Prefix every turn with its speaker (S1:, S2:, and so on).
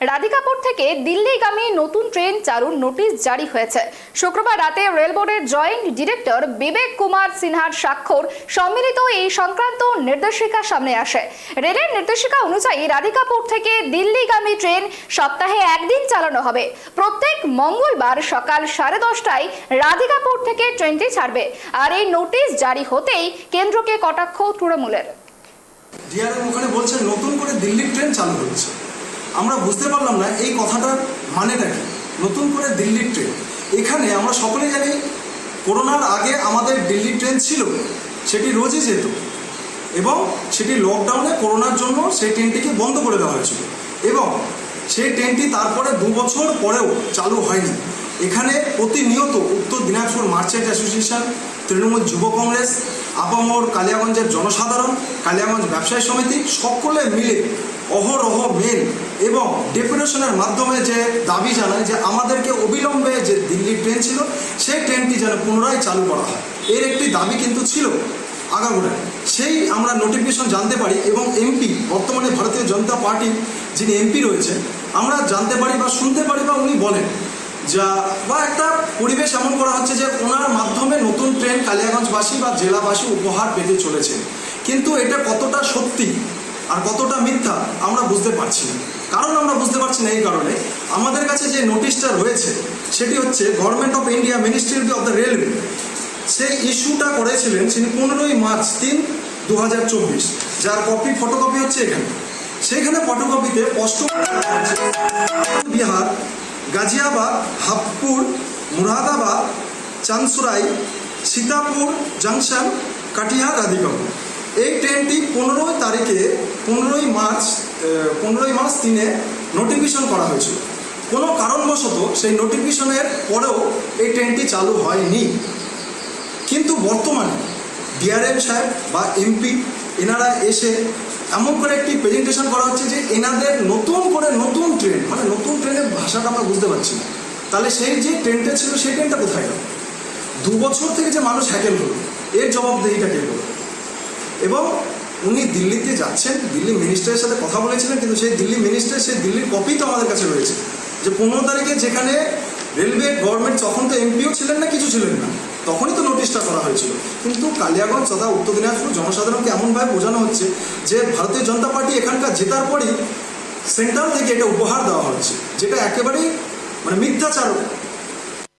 S1: রাধিকাপুর থেকে দিল্লিগামী নতুন ট্রেন চালুর নোটিশ জারি হয়েছে। শুক্রবার রাতে রেল বোর্ডের জয়েন্ট ডিরেক্টর বিবেক কুমার সিনহার স্বাক্ষর সম্মিলিত এই সংক্রান্ত নির্দেশিকা সামনে আসে। রেলের নির্দেশিকা অনুযায়ী রাধিকাপুর থেকে দিল্লিগামী ট্রেন সপ্তাহে একদিন চালানো হবে। প্রত্যেক মঙ্গলবার সকাল সাড়ে দশটায় রাধিকাপুর থেকে ট্রেনটি ছাড়বে। আর এই নোটিশ জারি হতেই কেন্দ্রকে কটাক্ষ তৃণমূলের।
S2: ডিআরএম ওখানে বলছেন নতুন করে দিল্লির ট্রেন চালু হচ্ছে। আমরা বুঝতে পারলাম না এই কথাটার মানেটা কি। নতুন করে দিল্লির ট্রেন এখানে আমরা সকলেই জানি, করোনার আগে আমাদের দিল্লি ট্রেন ছিল, সেটি রোজই যেত। এবং সেটি লকডাউনে করোনার জন্য সেই ট্রেনটিকে বন্ধ করে দেওয়া হয়েছিল। এবং সেই ট্রেনটি তারপরে দু বছর পরেও চালু হয়নি। এখানে প্রতিনিয়ত উত্তর দিনাজপুর মার্চেন্ট অ্যাসোসিয়েশন তৃণমূল যুব কংগ্রেস, আপামর কালিয়াগঞ্জের জনসাধারণ, কালিয়াগঞ্জ ব্যবসায়ী সমিতি, সকলে মিলে অহরহ মেল এবং ডেপুটেশনের মাধ্যমে যে দাবি জানায় যে আমাদেরকে অবিলম্বে যে দিল্লি ট্রেন ছিল, সেই ট্রেনটি যেন পুনরায় চালু করা হয়। এর একটি দাবি কিন্তু ছিল আগাগোড়ায় সেই আমরা নোটিফিকেশন জানতে পারি এবং এমপি বর্তমানে ভারতীয় জনতা পার্টি যিনি এমপি রয়েছেন, আমরা জানতে পারি বা শুনতে পারি বা উনি বলেন। যা বা একটা পরিবেশ এমন করা হচ্ছে যে ওনার মাধ্যমে নতুন ট্রেন কালিয়াগঞ্জবাসী বা জেলাবাসী উপহার পেতে চলেছে। কিন্তু এটা কতটা সত্যি আর কতটা মিথ্যা আমরা বুঝতে পারছি না। কারণ আমরা বুঝতে পারছি না এই কারণে। আমাদের কাছে যে নোটিশটা রয়েছে, সেটি হচ্ছে government of India ministry of the railway সেই ইস্যুটা করেছিলেন তিনি পনেরোই মার্চ তিন দু হাজার চব্বিশ, যার কপি, ফটোকপি হচ্ছে এখানে। সেখানে ফটোকপিতে স্পষ্ট বিহার গাজিয়াবাদ, হাবপুর, মুরাদাবাদ, চানসুরাই, সীতাপুর জংশন, কাটিহার রাধিকাপুর এই ট্রেনটি পনেরোই তারিখে, পনেরোই মার্চ পনেরোই মার্চ তিনে নোটিফিকেশন করা হয়েছিল। কোনো কারণবশত সেই নোটিফিকেশনের পরেও এই ট্রেনটি চালু হয়নি। কিন্তু বর্তমানে ডিআরএম সাহেব বা এমপি, এনারা এসে এমন করে একটি প্রেজেন্টেশন করা হচ্ছে যে এনাদের নতুন করে নতুন ট্রেন মানে নতুন ট্রেনের ভাষাটা আমরা বুঝতে পারছি না। তাহলে সেই যে ট্রেনটা ছিল, সেই ট্রেনটা কোথায় গেল? দু বছর থেকে যে মানুষ হ্যাকেল হলো এর জবাবদেহিটা কে হলো এবং উনি দিল্লিতে যাচ্ছেন, দিল্লি মিনিস্টারের সাথে কথা বলেছিলেন, কিন্তু সেই দিল্লি মিনিস্টার সেই দিল্লির কপি তো আমাদের কাছে রয়েছে। যে পনেরো তারিখে যেখানে রেলওয়ে গভর্নমেন্ট তখন তো এমপিও ছিলেন না, কিছু ছিলেন না। তখনই তো নোটিশটা করা হয়েছিল। কিন্তু কালিয়াগঞ্জ তথা উত্তর দিনাজপুর জনসাধারণকে এমনভাবে বোঝানো হচ্ছে যে ভারতীয় জনতা পার্টি এখানকার জেতার পরই সেন্ট্রাল থেকে এটা উপহার দেওয়া হচ্ছে, যেটা একেবারেই মানে মিথ্যাচার